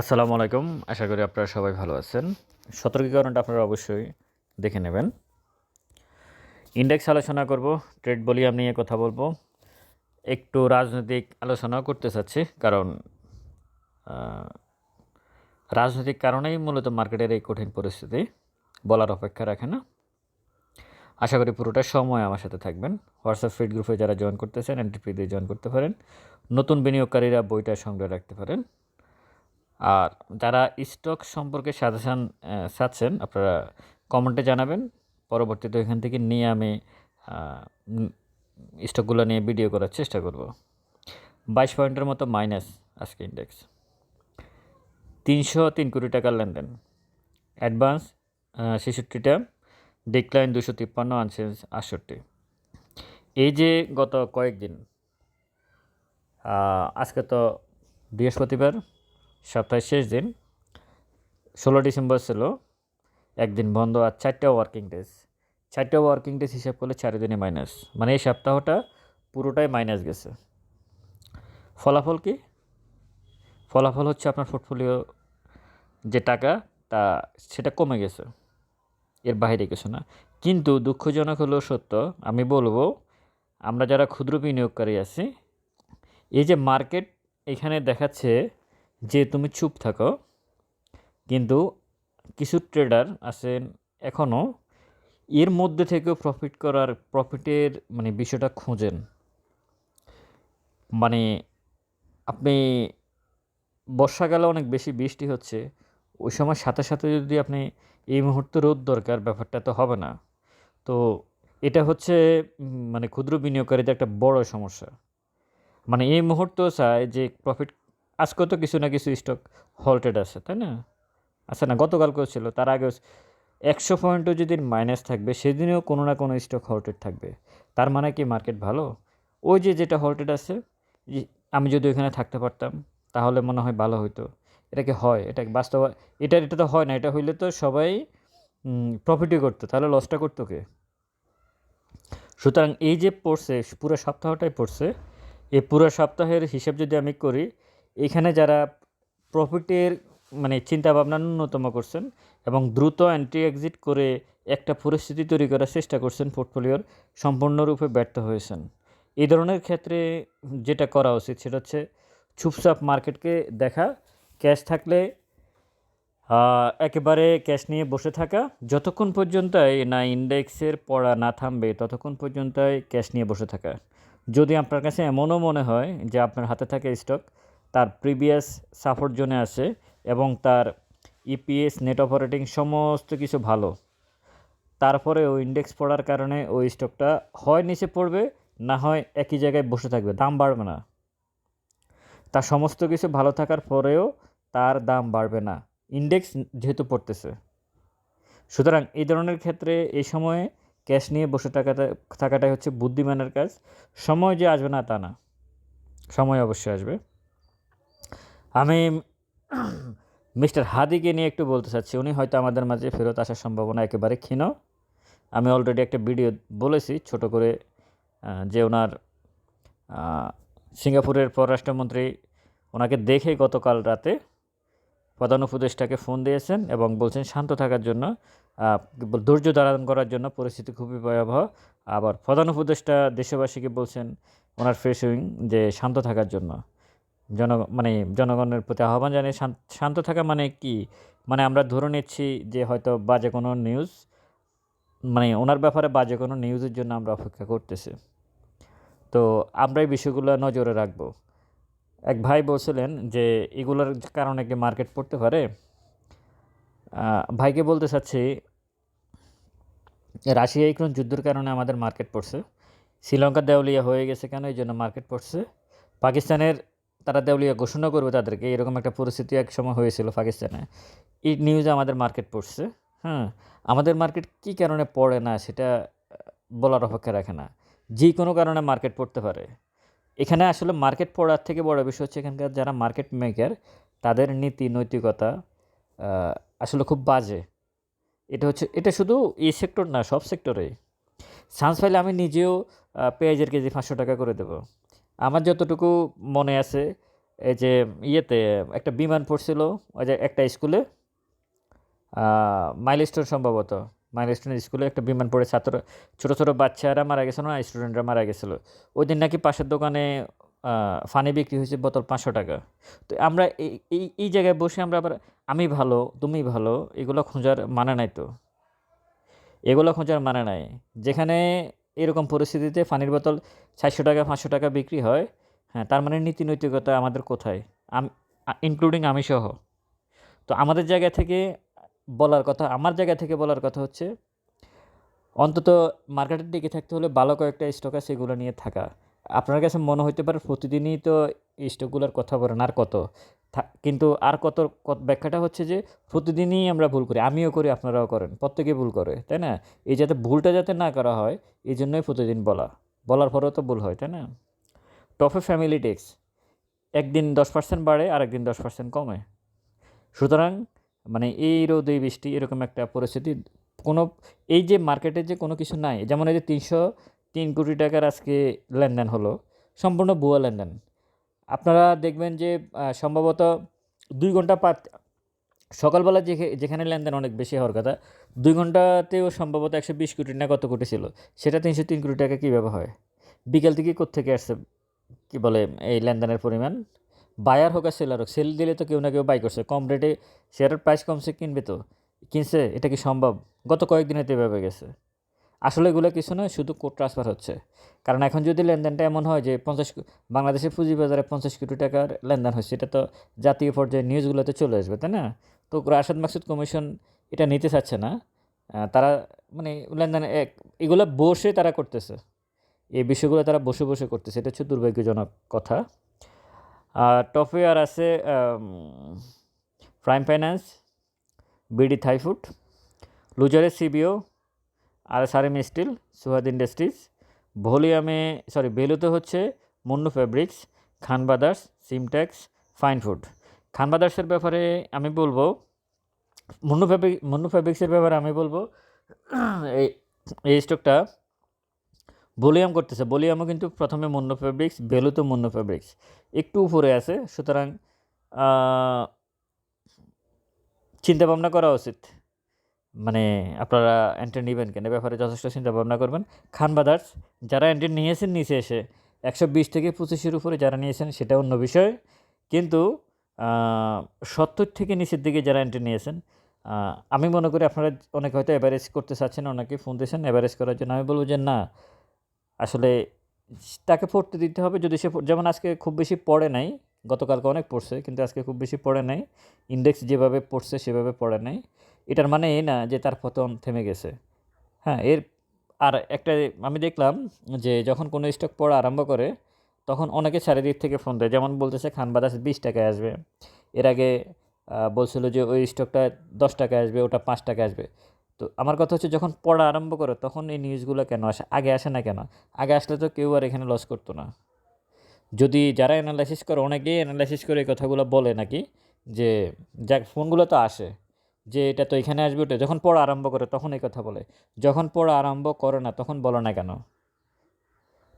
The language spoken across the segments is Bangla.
আসসালামু আলাইকুম। আশা করি আপনারা সবাই ভালো আছেন। সতর্কীকরণটা আপনারা অবশ্যই দেখে নেবেন। ইন্ডেক্স আলোচনা করব, ট্রেড ভলিউম নিয়ে কথা বলব। একটু রাজনৈতিক আলোচনাও করতে চাচ্ছি, কারণ রাজনৈতিক কারণেই মূলত মার্কেটের এই কঠিন পরিস্থিতি বলার অপেক্ষা রাখে না। আশা করি পুরোটা সময় আমার সাথে থাকবেন। হোয়াটসঅ্যাপ ফিড গ্রুপে যারা জয়েন করতেছেন এনটিপি দিয়ে জয়েন করতে পারেন। নতুন বিনিয়োগকারীরা বইটা সংগ্রহ রাখতে পারেন। আর যারা স্টক সম্পর্কে সাজেশান চাচ্ছেন, আপনারা কমেন্টে জানাবেন। পরবর্তীতে এখান থেকে নিয়ে আমি স্টকগুলো নিয়ে ভিডিও করার চেষ্টা করব। বাইশ পয়েন্টের মতো মাইনাস আজকে ইন্ডেক্স তিনশো তিন কোটি টাকার লেনদেন। অ্যাডভান্স ছেষট্টিটা। ডিক্লাইন দুশো তিপ্পান্ন আনচেঞ্জ আটষট্টি। এই যে গত কয়েকদিন আজকে তো বৃহস্পতিবার। সপ্তাহের শেষ দিন, ষোলো ডিসেম্বর ছিল, একদিন বন্ধ আর চারটা ওয়ার্কিং ডেজ চারটা ওয়ার্কিং ডেজ হিসাব করলে চারিদিনে মাইনাস মানে এই সপ্তাহটা পুরোটাই মাইনাস গেছে। ফলাফল কি? ফলাফল হচ্ছে আপনার পোর্টফোলিও যে টাকা, তা সেটা কমে গেছে। এর বাইরে কিছু না। কিন্তু দুঃখজনক হলেও সত্য, আমি বলব, আমরা যারা ক্ষুদ্র বিনিয়োগকারী আছি, এই যে মার্কেট এখানে দেখাচ্ছে যে তুমি চুপ থাকো, কিন্তু কিছু ট্রেডার আছেন এখনও এর মধ্যে থেকেও প্রফিট করার প্রফিটের মানে বিষয়টা খোঁজেন। মানে আপনি, বর্ষাকালে অনেক বেশি বৃষ্টি হচ্ছে, ওই সময় সাথে সাথে যদি আপনি এই মুহূর্তে রোদ দরকার, ব্যাপারটা তো হবে না। তো এটা হচ্ছে মানে ক্ষুদ্র বিনিয়োগকারীদের একটা বড় সমস্যা। মানে এই মুহূর্তেও চায় যে প্রফিট আজকে তো কিছু না কিছু স্টক হল্টেড আছে, তাই না? আচ্ছা না, গতকালকেও ছিল, তার আগেও একশো পয়েন্টও যদি মাইনাস থাকবে, সেদিনেও কোনো না কোনো স্টক হল্টেড থাকবে। তার মানে কি মার্কেট ভালো? ওই যে যেটা হল্টেড আছে আমি যদি ওইখানে থাকতে পারতাম, তাহলে মনে হয় ভালো হইতো। এটা কি হয়? এটা বাস্তব? এটা এটা তো হয় না, এটা হইলে তো সবাই প্রফিটই করতো, তাহলে লসটা করতো কে? সুতরাং এই যে পড়ছে, পুরো সপ্তাহটাই পড়ছে, এই পুরো সপ্তাহের হিসাব যদি আমি করি এখানে যারা প্রফিটের মানে চিন্তা ভাবনা ন্যূনতম করছেন এবং দ্রুত অ্যান্টি এক্সিট করে একটা পরিস্থিতি তৈরি করার চেষ্টা করছেন পোর্টফোলিওর সম্পূর্ণরূপে ব্যর্থ হয়েছেন। এই ধরনের ক্ষেত্রে যেটা করা উচিত সেটা হচ্ছে চুপচাপ মার্কেটকে দেখা, ক্যাশ থাকলে একেবারে ক্যাশ নিয়ে বসে থাকা, যতক্ষণ পর্যন্তই না ইন্ডেক্সের পড়া না থামবে, ততক্ষণ পর্যন্তই ক্যাশ নিয়ে বসে থাকা। যদি আপনার কাছে এমনও মনে হয় যে আপনার হাতে থাকে স্টক তার প্রিভিয়াস সাপোর্ট জোনে আছে এবং তার ইপিএস, নেট অপারেটিং সমস্ত কিছু ভালো। তারপরে ওই ইন্ডেক্স পড়ার কারণে ওই স্টকটা হয় নিচে পড়বে, না হয় একই জায়গায় বসে থাকবে, দাম বাড়বে না। তার সমস্ত কিছু ভালো থাকার পরেও তার দাম বাড়বে না, ইন্ডেক্স যেহেতু পড়তেছে। সুতরাং এই ধরনের ক্ষেত্রে এই সময়ে ক্যাশ নিয়ে বসে থাকাটা, থাকাটাই হচ্ছে বুদ্ধিমানের কাজ। সময় যে আসবে না, তা না। সময় অবশ্যই আসবে। আমি মিস্টার হাদিকে নিয়ে একটু বলতে চাচ্ছি। উনি হয়তো আমাদের মাঝে ফেরত আসার সম্ভাবনা একেবারে ক্ষীণ। আমি অলরেডি একটা ভিডিও বলেছি ছোট করে যে ওনার সিঙ্গাপুরের পররাষ্ট্রমন্ত্রী ওনাকে দেখে গতকাল রাতে প্রধান উপদেষ্টাকে ফোন দিয়েছেন এবং বলছেন, শান্ত থাকার জন্য ধৈর্য ধারণ করার জন্য পরিস্থিতি খুবই ভয়াবহ। আবার প্রধান উপদেষ্টা দেশবাসীকে বলছেন, ওনার ফ্রেশ উইং যে শান্ত থাকার জন্য। জন মানে জনগণের প্রতি আহ্বান জানিয়ে শান্ত- থাকা মানে কি? মানে আমরা ধরে নিচ্ছি যে হয়তো বাজে কোনো নিউজ মানে ওনার ব্যাপারে বাজে কোনো নিউজের জন্য আমরা অপেক্ষা করতেছি। তো আমরা এই বিষয়গুলো নজরে রাখব। এক ভাই বলছিলেন যে এগুলোর কারণে কি মার্কেট পড়তে পারে? ভাইকে বলতে চাচ্ছি, রাশিয়া ইউক্রেন যুদ্ধের কারণে আমাদের মার্কেট পড়ছে। শ্রীলঙ্কা দেউলিয়া হয়ে গেছে কেন? এই জন্য মার্কেট পড়ছে। পাকিস্তানের তারা দেউলিয়া ঘোষণা করবে তাদেরকে, এরকম একটা পরিস্থিতি এক সময় হয়েছিল পাকিস্তানে। এই নিউজে আমাদের মার্কেট পড়ছে হ্যাঁ? আমাদের মার্কেট কী কারণে পড়ে না সেটা বলার অপেক্ষা রাখে না। যে কোনো কারণে মার্কেট পড়তে পারে। এখানে আসলে মার্কেট পড়ার থেকে বড় বিষয় হচ্ছে এখানকার যারা মার্কেট মেকার তাদের নীতি, নৈতিকতা আসলে খুব বাজে। এটা হচ্ছে, এটা শুধু এই সেক্টর না, সব সেক্টরে চান্স পাইলে আমি নিজেও পেঁয়াজের কেজি পাঁচশো টাকা করে দেবো। আমার যতটুকু মনে আছে, এই যে ইয়েতে একটা বিমান পড়ছিল, ওই যে একটা স্কুলে মাইলস্টোন সম্ভবত মাইলস্টোন স্কুলে একটা বিমান পড়ে, ছাত্র, ছোটো ছোটো বাচ্চারা মারা গেছিল না স্টুডেন্টরা মারা গেছিল। ওই দিন নাকি পাশের দোকানে ফানি বিক্রি হয়েছে বোতল পাঁচশো টাকা। তো আমরা এই এই এই জায়গায় বসে আমরা আবার, আমি ভালো, তুমি ভালো, এগুলো খোঁজার মানে নাই তো। এগুলো খোঁজার মানে নাই। যেখানে এরকম পরিস্থিতিতে পানির বোতল ছয়শো টাকা, পাঁচশো টাকা বিক্রি হয়। হ্যাঁ তার মানে নীতি নৈতিকতা আমাদের কোথায়? ইনক্লুডিং আমি সহ। তো আমাদের জায়গা থেকে বলার কথা, আমার জায়গা থেকে বলার কথা হচ্ছে, অন্তত মার্কেটের দিকে থাকতে হলে ভালো কয়েকটা স্টক আছে সেগুলো নিয়ে থাকা। আপনার কাছে মনে হইতে পারে প্রতিদিনই তো স্টকগুলোর কথা বলেন, আর কত? কিন্তু আর কত ব্যাখ্যাটা হচ্ছে যে প্রতিদিনই আমরা ভুল করি, আমিও করি, আপনারাও করেন, প্রত্যেকে ভুল করে, তাই না? এই যাতে ভুলটা যাতে না করা হয় এই জন্যই প্রতিদিন বলা, বলার পরেও তো ভুল হয়, তাই না? টপে ফ্যামিলি টেক্স, একদিন দশ পার্সেন্ট বাড়ে আর একদিন দশ পার্সেন্ট কমে। সুতরাং মানে এই রোদ এই বৃষ্টি এরকম একটা পরিস্থিতি, কোনো, এই যে মার্কেটে যে কোনো কিছু নাই, যেমন এই যে তিনশো তিন কোটি টাকার আজকে লেনদেন হলো, সম্পূর্ণ ভুয়া লেনদেন। আপনারা দেখবেন যে সম্ভবত দুই ঘণ্টা পাত সকালবেলা যেখানে লেনদেন অনেক বেশি হওয়ার কথা, দুই ঘন্টাতেও সম্ভবত একশো বিশ কোটি না কত কোটি ছিল, সেটা তিনশো তিন কোটি টাকা কীভাবে হয়? বিকেল থেকে কোত্থেকে আসছে, কী বলে, এই লেনদেনের পরিমাণ? বায়ার হোক আর সেলার হোক, সেল দিলে তো কেউ না কেউ বাই করছে, কম রেটে শেয়ারের প্রাইস কমছে, কিনবে তো। কিনছে, এটা কি সম্ভব? গত কয়েকদিনে তো এভাবে গেছে। আসলে এগুলো কিছু নয়, শুধু কোড ট্রান্সফার হচ্ছে। কারণ এখন যদি লেনদেনটা এমন হয় যে পঞ্চাশ বাংলাদেশের পুঁজিবাজারে পঞ্চাশ কোটি টাকার লেনদেন হচ্ছে এটা তো জাতীয় পর্যায়ে নিউজগুলোতে চলে আসবে, তাই না? তো রাশাদ মাকসুদ কমিশন এটা নিতে চাচ্ছে না। তারা মানে লেনদেন এক এগুলো বসে তারা করতেছে। এই বিষয়গুলো তারা বসে বসে করতেছে, এটা হচ্ছে দুর্ভাগ্যজনক কথা। টপে আর আছে prime finance BD Thai food লুজারের সিবিও আর সারিম স্টিল সুহাদ ইন্ডাস্ট্রিজ ভলিউমে সরি ভ্যালুতে হচ্ছে Monno fabrics, Khan brothers Simtex, fine food. Khan ব্রাদার্সের ব্যাপারে আমি বলব, মুন্নু ফেব্রিক, মুন্নু ফেব্রিক্সের ব্যাপারে আমি বলব, এই এই স্টকটা ভলিউম করতেছে। ভলিউমও কিন্তু প্রথমে মুন্নু ফেব্রিক্স ভ্যালুতে মুন্নু ফেব্রিক্স। একটু উপরে আছে, সুতরাং চিন্তা ভাবনা করা উচিত। মানে আপনারা এন্ট্রি নেবেন কেন? ব্যাপারে যথেষ্ট চিন্তা ভাবনা করবেন। খান ব্রাদার্স যারা এন্ট্রি নিয়েছেন নিচে এসে, একশো বিশ থেকে পঁচিশের উপরে যারা নিয়েছেন, সেটা অন্য বিষয়। কিন্তু সত্তর থেকে নিচের দিকে যারা এন্ট্রি নিয়েছেন আমি মনে করি আপনারা অনেকে হয়তো অ্যাভারেজ করতে চাচ্ছেন, অনেকে ফোন দিয়েছেন অ্যাভারেজ করার জন্য। আমি বলব যে না, আসলে তাকে পড়তে দিতে হবে। যদি সে যেমন আজকে খুব বেশি পড়ে নাই, গতকালকে অনেক পড়ছে, কিন্তু আজকে খুব বেশি পড়ে নাই। ইন্ডেক্স যেভাবে পড়ছে, সেভাবে পড়ে নাই। এটার মানে এই না যে তার পতন থেমে গেছে। হ্যাঁ এর আর একটা আমি দেখলাম যে যখন কোনো স্টক পড়া আরম্ভ করে, তখন অনেকে চারিদিক থেকে ফোন দেয়। যেমন বলতেছে, খান বাদাস বিশ টাকায় আসবে। এর আগে বলছিল যে, ওই স্টকটা দশ টাকায় আসবে, ওটা পাঁচ টাকায় আসবে। তো আমার কথা হচ্ছে, যখন পড়া আরম্ভ করে, তখন এই নিউজগুলো কেন আসে? আগে আসে না কেন? আগে আসলে তো কেউ আর এখানে লস করতো না। যদি যারা অ্যানালাইসিস করে, অনেকেই অ্যানালাইসিস করে এই কথাগুলো বলে নাকি, যে, যাক ফোনগুলো তো আসে। যে এটা তো এখানে আসবে, ওটা যখন পড়া আরম্ভ করে তখন এই কথা বলে। যখন পড়া আরম্ভ করে না, তখন বলো না কেন?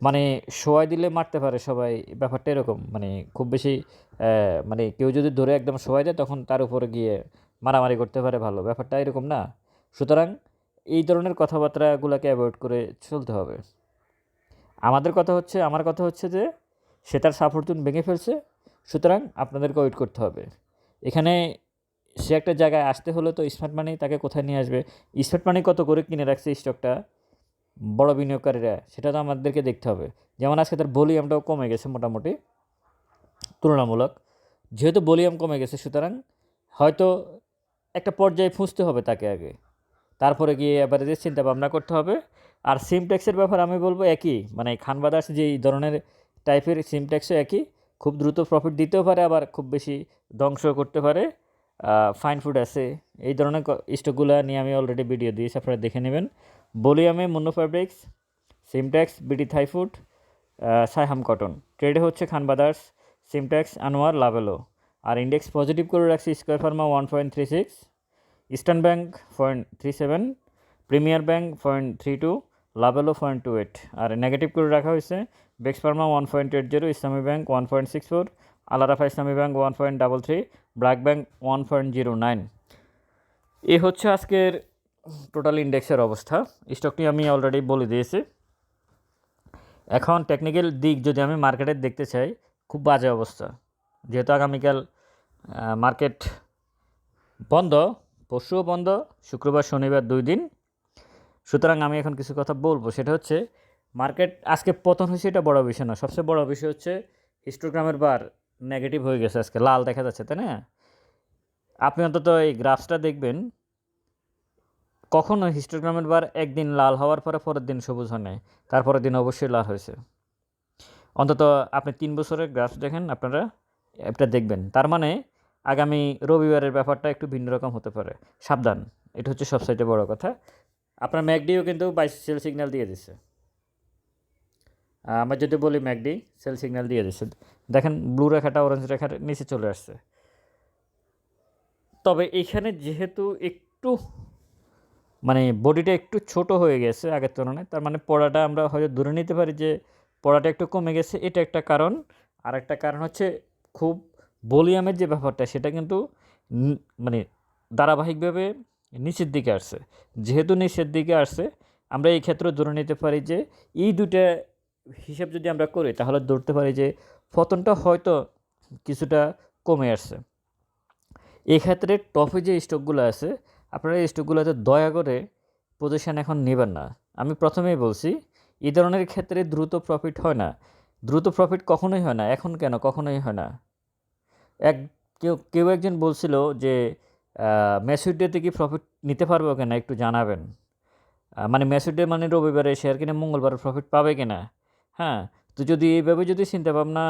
মানে শোয়াই দিলে মারতে পারে সবাই, ব্যাপারটা এরকম। মানে খুব বেশি মানে কেউ যদি ধরে একদম শোয়াই দেয়, তখন তার উপরে গিয়ে মারামারি করতে পারে ভালো। ব্যাপারটা এরকম না। সুতরাং এই ধরনের কথাবার্তাগুলোকে অ্যাভয়েড করে চলতে হবে। আমাদের কথা হচ্ছে, আমার কথা হচ্ছে যে, সে তার সাফরতুন ভেঙে ফেলছে, সুতরাং আপনাদেরকে ওয়েট করতে হবে। এখানে সে একটা জায়গায় আসতে হলে তো স্মার্ট মানি তাকে কোথায় নিয়ে আসবে? স্মার্ট মানি কত করে কিনে রাখছে স্টকটা বড় বিনিয়োগকারীরা, সেটা তো আমাদেরকে দেখতে হবে। যেমন আজকে তার ভলিউমটাও কমে গেছে মোটামুটি, তুলনামূলক। যেহেতু ভলিউম কমে গেছে, সুতরাং হয়তো একটা পর্যায়ে ফুঁসতে হবে তাকে আগে। তারপরে গিয়ে এবারে যে চিন্তা ভাবনা করতে হবে। আর সিমট্যাক্সের ব্যাপার আমি বলব একই মানে খান বাদাস যে ধরনের টাইপের সিমট্যাক্সও একই, খুব দ্রুত প্রফিট দিতেও পারে, আবার খুব বেশি ধ্বংস করতে পারে। ফাইন ফুড আছে। এই ধরনের স্টকগুলো নিয়ে আমি অলরেডি ভিডিও দিয়েছি, আপনারা দেখে নেবেন। বলিয়ামে Monno fabrics Simtex BD Thai food Saiham cotton ট্রেডে হচ্ছে Khan brothers Simtex Anwar, Lovello. আর ইন্ডেক্স পজিটিভ করে রাখছি square pharma one point three six eastern bank point three seven premier bank point three two Lovello point two eight আর নেগেটিভ করে রাখা হয়েছে Bex pharma one point eight zero Islami bank one point six four Alarafah Islami bank one point double three BRAC bank one point zero nine এ হচ্ছে আজকের টোটাল ইন্ডেক্সের অবস্থা। স্টকটি আমি অলরেডি বলে দিয়েছি। এখন টেকনিক্যাল দিক যদি আমি মার্কেটের দেখতে চাই, খুব বাজে অবস্থা। যেহেতু আগামীকাল মার্কেট বন্ধ, পরশুও বন্ধ, শুক্রবার, শনিবার দুই দিন। সুতরাং আমি এখন কিছু কথা বলব। সেটা হচ্ছে মার্কেট আজকে পতন হয়েছে এটা বড় বিষয় না। সবচেয়ে বড় বিষয় হচ্ছে হিস্টোগ্রামের বার নেগেটিভ হয়ে গেছে আজকে, লাল দেখা যাচ্ছে, তাই না? আপনি অন্তত এই গ্রাফসটা দেখবেন, কখনো হিস্টোগ্রামের বার একদিন লাল হওয়ার পরে পরের দিন সবুজ হয় নাই, তারপরের দিন অবশ্যই লাল হয়েছে। অন্তত আপনি তিন বছরের গ্রাফ দেখেন, আপনারা এটা দেখবেন। তার মানে আগামী রবিবারের ব্যাপারটা একটু ভিন্ন রকম হতে পারে। সাবধান, এটা হচ্ছে সবসাইটে বড় কথা। আপনার ম্যাকডিও কিন্তু বাইশ সেল সিগন্যাল দিয়ে দিচ্ছে আমরা যদি বলি ম্যাকডি সেল সিগন্যাল দিয়ে দিচ্ছে দেখেন ব্লু রেখাটা অরেঞ্জ রেখার নিচে চলে আসছে। তবে এখানে যেহেতু একটু মানে বডিটা একটু ছোট হয়ে গেছে আগের তুলনায়, তার মানে পড়াটা আমরা হয়তো ধরে নিতে পারি যে পড়াটা একটু কমে গেছে। এটা একটা কারণ। আর একটা কারণ হচ্ছে খুব ভলিউমের যে ব্যাপারটা, সেটা কিন্তু মানে ধারাবাহিকভাবে নিচের দিকে আসছে। যেহেতু নিচের দিকে আসছে, আমরা এই ক্ষেত্রে ধরে নিতে পারি যে এই দুটা হিসাব যদি আমরা করি, তাহলে ধরতে পারি যে পতনটা হয়তো কিছুটা কমে আসছে। এক্ষেত্রে টপে যে স্টকগুলো আছে, আপনারা এই স্টকগুলোতে দয়া করে পজিশান এখন নেবেন না। আমি প্রথমেই বলছি, এই ধরনের ক্ষেত্রে দ্রুত প্রফিট হয় না। দ্রুত প্রফিট কখনোই হয় না। এখন কেন? কখনোই হয় না। এক, কেউ কেউ একজন বলছিল যে ম্যাসুড ডেতে কি প্রফিট নিতে পারব কিনা একটু জানাবেন। মানে ম্যাসুড ডে মানে রবিবারে শেয়ার কিনে মঙ্গলবার প্রফিট পাবে কিনা? হ্যাঁ তো যদি এইভাবে যদি চিন্তা ভাবনা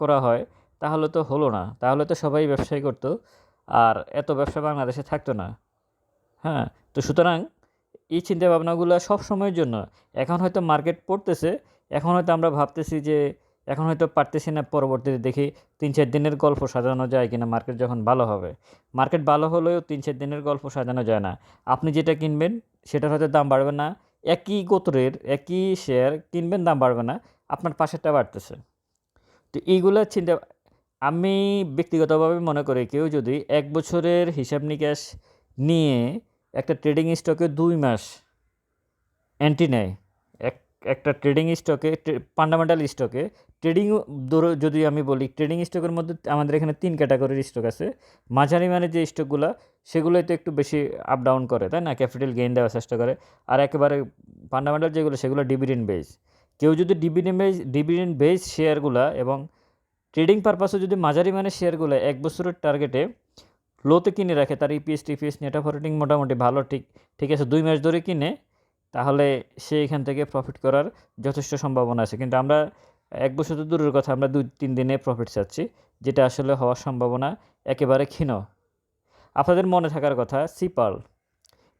করা হয়, তাহলে তো হলো না। তাহলে তো সবাই ব্যবসায় করতো, আর এত ব্যবসা বাংলাদেশে থাকতো না। হ্যাঁ তো সুতরাং এই চিন্তা ভাবনাগুলো সব সময়ের জন্য। এখন হয়তো মার্কেট পড়তেছে, এখন হয়তো আমরা ভাবতেছি যে, এখন হয়তো পারতেছি না পরবর্তীতে দেখি তিন চার দিনের গল্প সাজানো যায় কিনা, মার্কেট যখন ভালো হবে। মার্কেট ভালো হলেও তিন চার দিনের গল্প সাজানো যায় না। আপনি যেটা কিনবেন, সেটার হয়তো দাম বাড়বে না একই গোত্রের, একই শেয়ার কিনবেন, দাম বাড়বে না, আপনার পাশেরটা বাড়তেছে। তো এইগুলো চিন্তা, আমি ব্যক্তিগতভাবে মনে করি কেউ যদি এক বছরের হিসাব নিকাশ নিয়ে একটা ট্রেডিং স্টকে দুই মাস অ্যান্টি নেয় একটা ট্রেডিং স্টকে ফান্ডামেন্টাল স্টকে ট্রেডিং ধরো যদি আমি বলি ট্রেডিং স্টকের মধ্যে আমাদের এখানে তিন ক্যাটাগরির স্টক আছে। মাঝারি মানে যে স্টকগুলো সেগুলোই তো একটু বেশি আপ ডাউন করে, তাই না? ক্যাপিটাল গেইন দেওয়ার চেষ্টা করে। আর একেবারে ফান্ডামেন্টাল যেগুলো, সেগুলো ডিভিডেন্ড বেস কেউ যদি ডিভিডেন্ড বেস ডিভিডেন্ড বেস শেয়ারগুলো এবং ট্রেডিং পারপাসে যদি মাঝারি মানে শেয়ারগুলো এক বছরের টার্গেটে লোতে কিনে রাখে, তার ইপিএস টিপিএস নেট অপারেটিং মোটামুটি ভালো, ঠিক ঠিক আছে, দুই মাস ধরে কিনে তাহলে সে এখান থেকে প্রফিট করার যথেষ্ট সম্ভাবনা আছে। কিন্তু আমরা এক বছর তো দূরের কথা, আমরা দুই, তিন দিনে প্রফিট চাচ্ছি, যেটা আসলে হওয়ার সম্ভাবনা একেবারে ক্ষীণ। আপনাদের মনে থাকার কথা সিপাল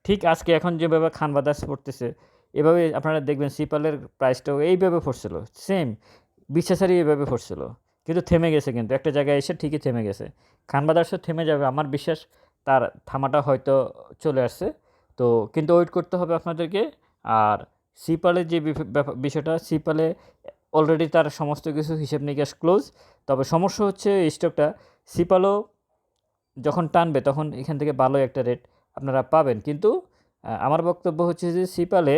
ঠিক আজকে এখন যেভাবে খান বাদাস পড়তেছে, এভাবে আপনারা দেখবেন সিপালের প্রাইসটাও এইভাবে পড়ছিল সেম বিশ্বাসারি এইভাবে পড়ছিল, কিন্তু থেমে গেছে কিন্তু, একটা জায়গায় এসে ঠিকই থেমে গেছে। খান বাদার্সও থেমে যাবে, আমার বিশ্বাস তার থামাটা হয়তো চলে আসছে। তো কিন্তু ওয়েট করতে হবে আপনাদেরকে। আর সিপালের যে বিষয়টা সিপালে অলরেডি তার সমস্ত কিছু হিসেব নিকাশ ক্লোজ তবে সমস্যা হচ্ছে এই স্টকটা সিপালও যখন টানবে তখন এখান থেকে ভালো একটা রেট আপনারা পাবেন। কিন্তু আমার বক্তব্য হচ্ছে যে সিপালে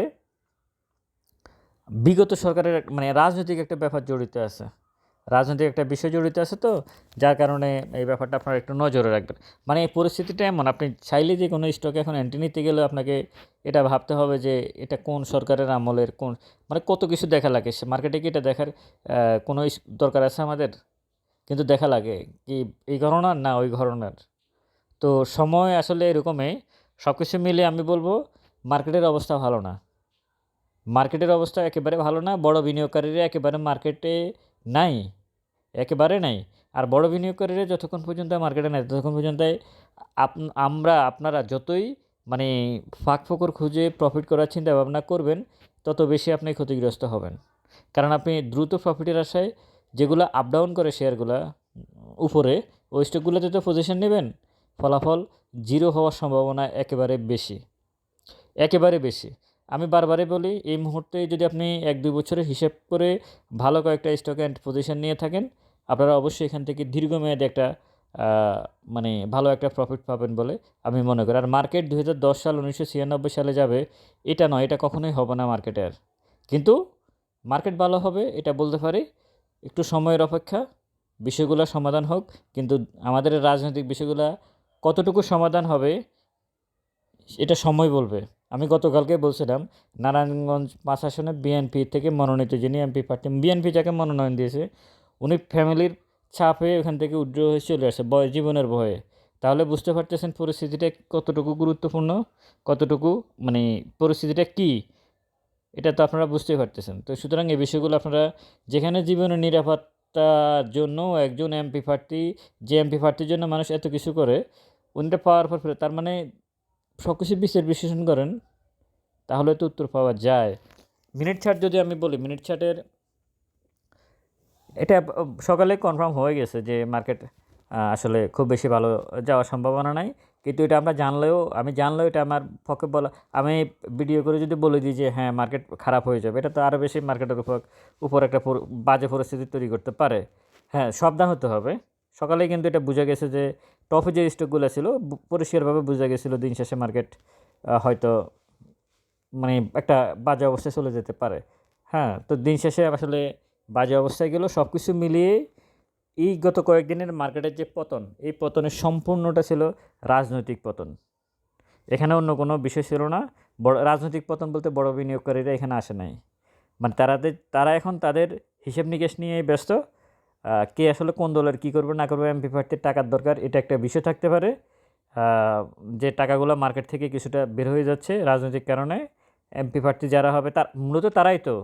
বিগত সরকারের মানে রাজনৈতিক একটা ব্যাপার জড়িত আছে। রাজনৈতিক একটা বিষয় জড়িত আছে তো, যার কারণে এই ব্যাপারটা আপনারা একটু নজরে রাখবেন। মানে এই পরিস্থিতিটা এমন, আপনি চাইলে যে কোনো স্টকে এখন এন্ট্রি নিতে গেলে আপনাকে এটা ভাবতে হবে যে এটা কোন সরকারের আমলের, কোন মানে কত কিছু দেখা লাগে। সে মার্কেটে কি এটা দেখার কোনো দরকার আছে আমাদের? কিন্তু দেখা লাগে কি এই ঘটনার না ওই ঘটনার তো সময় আসলে এরকমই সব কিছু মিলে আমি বলব মার্কেটের অবস্থা ভালো না। মার্কেটের অবস্থা একেবারে ভালো না, বড় বিনিয়োগকারীরা একেবারে মার্কেটে নাই, একেবারে নাই। আর বড় বিনিয়োগকারীরা যতক্ষণ পর্যন্ত মার্কেটে নেয় ততক্ষণ পর্যন্ত আমরা, আপনারা যতই মানে ফাঁক ফোকর খুঁজে প্রফিট করার চিন্তা ভাবনা করবেন, তত বেশি আপনি ক্ষতিগ্রস্ত হবেন। কারণ আপনি দ্রুত প্রফিটের আশায় যেগুলো আপ ডাউন করে শেয়ারগুলো উপরে, ওই স্টকগুলোতে তো পজিশন নেবেন, ফলাফল জিরো হওয়ার সম্ভাবনা একেবারে বেশি। একেবারে বেশি। আমি বারবারই বলি, এই মুহূর্তে যদি আপনি এক দুই বছরের হিসেব করে ভালো কয়েকটা স্টক অ্যান্ড পজিশন নিয়ে থাকেন, আপনারা অবশ্যই এখান থেকে দীর্ঘমেয়াদী একটা মানে ভালো একটা প্রফিট পাবেন বলে আমি মনে করি। আর মার্কেট দু হাজার দশ সাল, উনিশশো ছিয়ানব্বই সালে যাবে, এটা নয়, এটা কখনোই হবে না মার্কেটের কিন্তু মার্কেট ভালো হবে, এটা বলতে পারি। একটু সময়ের অপেক্ষা, বিষয়গুলো সমাধান হোক, কিন্তু আমাদের রাজনৈতিক বিষয়গুলো কতটুকু সমাধান হবে, এটা সময় বলবে। আমি গতকালকে বলছিলাম, নারায়ণগঞ্জ পাঁচ আসনে বিএনপি থেকে মনোনীত যিনি এমপি প্রার্থী বিএনপি যাকে মনোনয়ন দিয়েছে, উনি ফ্যামিলির চাপে ওখান থেকে উড্র হয়ে চলে আসে, বয়, জীবনের ভয়ে। তাহলে বুঝতে পারতেছেন পরিস্থিতিটা কতটুকু গুরুত্বপূর্ণ, কতটুকু মানে পরিস্থিতিটা কী? এটা তো আপনারা বুঝতেই পারতেছেন। তো সুতরাং এই বিষয়গুলো আপনারা যেখানে জীবনের নিরাপত্তার জন্য একজন এমপি প্রার্থী যে এমপি প্রার্থীর জন্য মানুষ এত কিছু করে, উনিটা পাওয়ার পর তার মানে সব কিছু বিচার বিশ্লেষণ করেন, তাহলে তো উত্তর পাওয়া যায়। মিনিট ছাট যদি আমি বলি, মিনিট ছাটের এটা সকালে কনফার্ম হয়ে গেছে যে মার্কেট আসলে খুব বেশি ভালো যাওয়ার সম্ভাবনা নাই। কিন্তু এটা আমরা জানলেও, আমি জানলেও এটা আমার পক্ষে বলা, আমি ভিডিও করে যদি বলে দিই যে হ্যাঁ মার্কেট খারাপ হয়ে যাবে, এটা তো আরও বেশি মার্কেটের উপর উপর একটা বাজে পরিস্থিতি তৈরি করতে পারে। হ্যাঁ সাবধান হতে হবে। সকালে কিন্তু এটা বোঝা গেছে যে টপে যে স্টকগুলো ছিল পরিষ্কারভাবে বোঝা গেছিল দিন শেষে মার্কেট হয়তো মানে একটা বাজে অবস্থায় চলে যেতে পারে। হ্যাঁ তো দিন শেষে আসলে বাজে অবস্থায় গেল সব কিছু মিলিয়ে এই গত কয়েকদিনের মার্কেটের যে পতন, এই পতনের সম্পূর্ণটা ছিল রাজনৈতিক পতন। এখানে অন্য কোনো বিষয় ছিল না। বড়, রাজনৈতিক পতন বলতে বড় বিনিয়োগকারীরা এখানে আসে নাই। মানে তারাদের, তারা এখন তাদের হিসেব নিকেশ নিয়েই ব্যস্ত। কে আসলে কোন দলের কী করবে না করবে এমপি প্রার্থীর টাকার দরকার, এটা একটা বিষয় থাকতে পারে। যে টাকাগুলো মার্কেট থেকে কিছুটা বের হয়ে যাচ্ছে রাজনৈতিক কারণে এমপি প্রার্থী যারা হবে তার, মূলত তারাই তো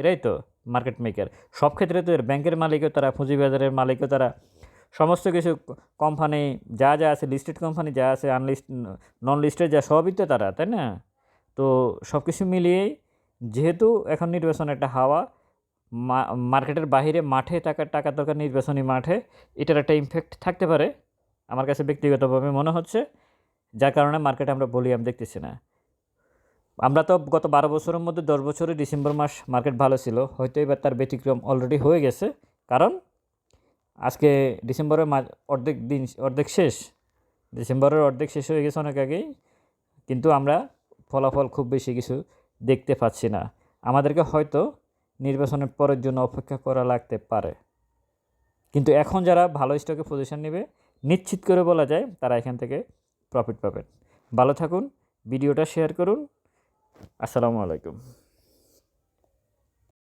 এরাই তো মার্কেট মেকার সব ক্ষেত্রে তো এর ব্যাংকের মালিকও তারা, পুঁজিবাজারের মালিকও তারা। সমস্ত কিছু কোম্পানি যা যা আছে লিস্টেড কোম্পানি যা আছে আনলিস্ট নন লিস্টেড যা, সবই তো তারা, তাই না? তো সব কিছু মিলিয়েই যেহেতু এখন নির্বাচন একটা হাওয়া মার্কেটের বাইরে মাঠে টাকার টাকা দরকার নির্বাচনী মাঠে এটার একটা ইমফ্যাক্ট থাকতে পারে। আমার কাছে ব্যক্তিগতভাবে মনে হচ্ছে, যার কারণে মার্কেটে আমরা ভলিউম দেখতেছি না। আমরা তো গত বারো বছরের মধ্যে দশ বছরে ডিসেম্বর মাস মার্কেট ভালো ছিল, হয়তো এবার তার ব্যতিক্রম অলরেডি হয়ে গেছে। কারণ আজকে ডিসেম্বরের মাঝ, অর্ধেক দিন, অর্ধেক শেষ। ডিসেম্বরের অর্ধেক শেষ হয়ে গেছে অনেক আগেই, কিন্তু আমরা ফলাফল খুব বেশি কিছু দেখতে পাচ্ছি না। আমাদেরকে হয়তো নির্বাচনের পরের জন্য অপেক্ষা করা লাগতে পারে। কিন্তু এখন যারা ভালো স্টকে পজিশন নেবে, নিশ্চিত করে বলা যায় তারা এখান থেকে প্রফিট পাবেন। ভালো থাকুন, ভিডিওটা শেয়ার করুন। আসসালামু আলাইকুম।